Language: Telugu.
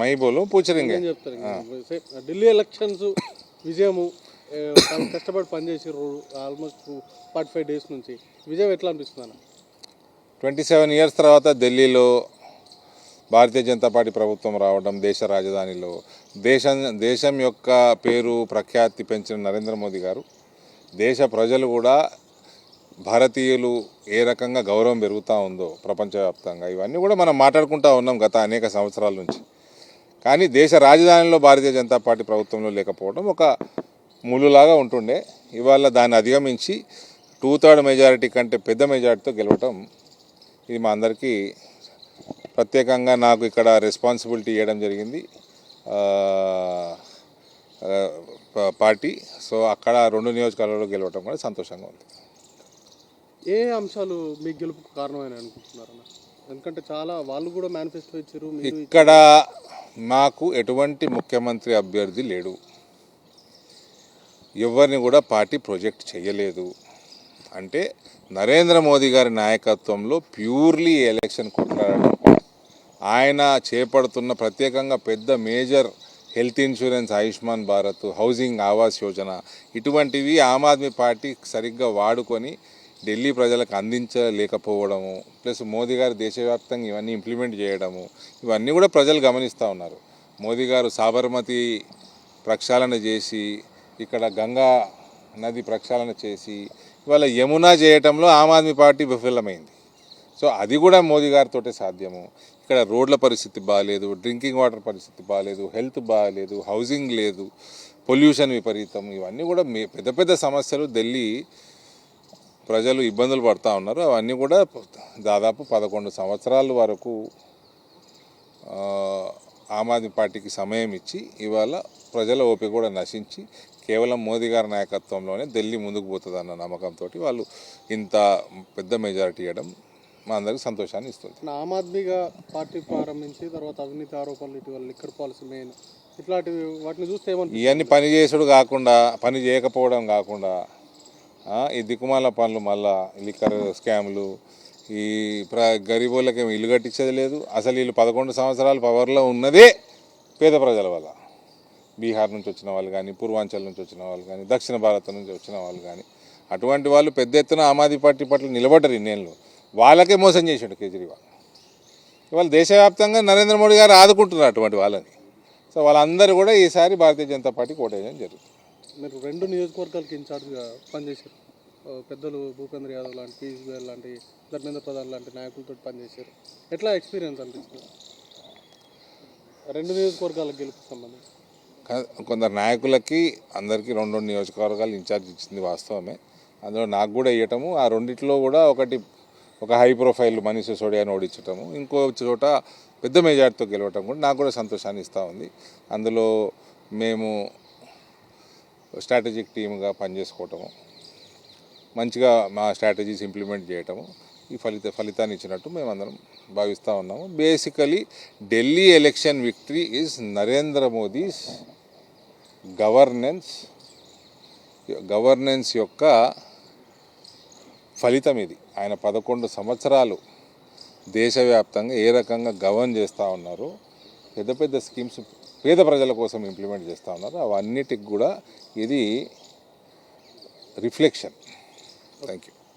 మై బోలు పూచరింగే. చెప్తారు? ఢిల్లీ ఎలక్షన్స్ విజయము కష్టపడి పనిచేసారు ఆల్మోస్ట్ ఫార్టీ ఫైవ్ డేస్ నుంచి. విజయం ఎట్లా అనిపిస్తుంది అన్న ట్వంటీ సెవెన్ ఇయర్స్ తర్వాత ఢిల్లీలో భారతీయ జనతా పార్టీ ప్రభుత్వం రావడం దేశ రాజధానిలో దేశం దేశం యొక్క పేరు ప్రఖ్యాతి పెంచిన నరేంద్ర మోదీ గారు దేశ ప్రజలు కూడా భారతీయులు ఏ రకంగా గౌరవం పెరుగుతూ ఉందో ప్రపంచవ్యాప్తంగా ఇవన్నీ కూడా మనం మాట్లాడుకుంటూ ఉన్నాం గత అనేక సంవత్సరాల నుంచి. కానీ దేశ రాజధానిలో భారతీయ జనతా పార్టీ ప్రభుత్వంలో లేకపోవడం ఒక ములులాగా ఉంటుండే. ఇవాళ దాన్ని అధిగమించి టూ థర్డ్ మెజారిటీ కంటే పెద్ద మెజారిటీతో గెలవటం ఇది మా అందరికీ ప్రత్యేకంగా నాకు ఇక్కడ రెస్పాన్సిబిలిటీ ఇవ్వడం జరిగింది. పార్టీ. సో అక్కడ రెండు నియోజకవర్గాల్లో గెలవటం కూడా సంతోషంగా ఉంది. ఏ అంశాలు మీ గెలుపుకు కారణమైన అనుకుంటున్నారన్న? ఎందుకంటే చాలా వాళ్ళు కూడా మేనిఫెస్టో ఇచ్చారు ఇక్కడ మాకు ఎటువంటి ముఖ్యమంత్రి అభ్యర్థి లేడు. ఎవరిని కూడా పార్టీ ప్రొజెక్ట్ చేయలేదు. అంటే నరేంద్ర మోదీ గారి నాయకత్వంలో ప్యూర్లీ ఎలక్షన్ కొట్లాడడం ఆయన చేపడుతున్న ప్రత్యేకంగా పెద్ద major health insurance Ayushman Bharat housing Awas Yojana ఇటువంటివి ఆమ్ ఆద్మీ పార్టీ సరిగ్గా వాడుకొని ఢిల్లీ ప్రజలకు అందించలేకపోవడము ప్లస్ మోదీ గారు దేశవ్యాప్తంగా ఇవన్నీ ఇంప్లిమెంట్ చేయడము ఇవన్నీ కూడా ప్రజలు గమనిస్తూ ఉన్నారు. మోదీ గారు సాబర్మతి ప్రక్షాళన చేసి ఇక్కడ గంగా నది ప్రక్షాళన చేసి ఇవాళ యమునా చేయటంలో ఆమ్ ఆద్మీ పార్టీ విఫలమైంది. సో అది కూడా మోదీ గారితో సాధ్యము. ఇక్కడ రోడ్ల పరిస్థితి బాగాలేదు డ్రింకింగ్ వాటర్ పరిస్థితి బాగాలేదు హెల్త్ బాగాలేదు హౌసింగ్ లేదు పొల్యూషన్ విపరీతం ఇవన్నీ కూడా పెద్ద పెద్ద సమస్యలు ఢిల్లీ ప్రజలు ఇబ్బందులు పడుతూ ఉన్నారు. అవన్నీ కూడా దాదాపు పదకొండు సంవత్సరాల వరకు ఆమ్ ఆద్మీ పార్టీకి సమయం ఇచ్చి ఇవాళ ప్రజల ఓపిక కూడా నశించి కేవలం మోదీ గారి నాయకత్వంలోనే ఢిల్లీ ముందుకు పోతుందన్న నమ్మకంతో వాళ్ళు ఇంత పెద్ద మెజారిటీ ఇవ్వడం మా అందరికి సంతోషాన్ని ఇస్తుంది. ఆమ్ ఆద్మీగా పార్టీ ప్రారంభించి తర్వాత అవినీతి ఆరోపణలు ఇటీవల లిక్కర్ పాలసీ మెయిన్ ఇట్లాంటివి వాటిని చూస్తే ఇవన్నీ పని చేసుడు కాకుండా పని చేయకపోవడం కాకుండా ఈ దిక్కుమాల పనులు మళ్ళా లిక్కర్ స్కామ్లు ఈ ప్ర గరీబోళ్ళకి ఏమి ఇల్లు కట్టించేది లేదు. అసలు వీళ్ళు పదకొండు సంవత్సరాలు పవర్లో ఉన్నదే పేద ప్రజల వల్ల. బీహార్ నుంచి వచ్చిన వాళ్ళు కానీ పూర్వాంచల్ నుంచి వచ్చిన వాళ్ళు కానీ దక్షిణ భారత్ నుంచి వచ్చిన వాళ్ళు కానీ అటువంటి వాళ్ళు పెద్ద ఎత్తున ఆమ్ ఆద్మీ పార్టీ పట్ల నిలబడ్డారు ఇన్నేళ్ళు. వాళ్ళకే మోసం చేసాడు కేజ్రీవాల్. ఇవాళ దేశవ్యాప్తంగా నరేంద్ర మోడీ గారు ఆదుకుంటున్నారు అటువంటి వాళ్ళని. సో వాళ్ళందరూ కూడా ఈసారి భారతీయ జనతా పార్టీకి ఓటేయడం జరుగుతుంది. మీరు రెండు నియోజకవర్గాలకి ఇన్ఛార్జ్గా పనిచేశారు. పెద్దలు భూపేంద్ర యాదవ్ లాంటి పీయూష్ గోయల్ లాంటి ధర్మేంద్ర ప్రధాన్ లాంటి నాయకులతో పనిచేశారు. ఎట్లా ఎక్స్పీరియన్స్ అనిపిస్తుంది? రెండు నియోజకవర్గాలకు గెలుపు సంబంధించి. కొందరు నాయకులకి అందరికీ రెండు రెండు నియోజకవర్గాలు ఇన్ఛార్జ్ ఇచ్చింది వాస్తవమే. అందులో నాకు కూడా ఇవ్వటము ఆ రెండిట్లో కూడా ఒకటి ఒక హై ప్రొఫైల్ మనీష్ సిసోడియాని ఓడించటము ఇంకో చోట పెద్ద మెజార్టీతో గెలవటం కూడా నాకు కూడా సంతోషాన్ని ఇస్తూ ఉంది. అందులో మేము స్ట్రాటజిక్ టీమ్గా పనిచేసుకోవటము మంచిగా మా స్ట్రాటజీస్ ఇంప్లిమెంట్ చేయటము ఈ ఫలిత ఫలితాన్ని ఇచ్చినట్టు మేమందరం భావిస్తూ ఉన్నాము. Basically Delhi election victory is Narendra Modi's governance governance యొక్క ఫలితం ఇది. ఆయన పదకొండు సంవత్సరాలు దేశవ్యాప్తంగా ఏ రకంగా గవర్న్ చేస్తూ ఉన్నారు పెద్ద పెద్ద స్కీమ్స్ పేద ప్రజల కోసం ఇంప్లిమెంట్ చేస్తూ ఉన్నారు. అవన్నిటికి కూడా ఇది రిఫ్లెక్షన్ థ్యాంక్ యూ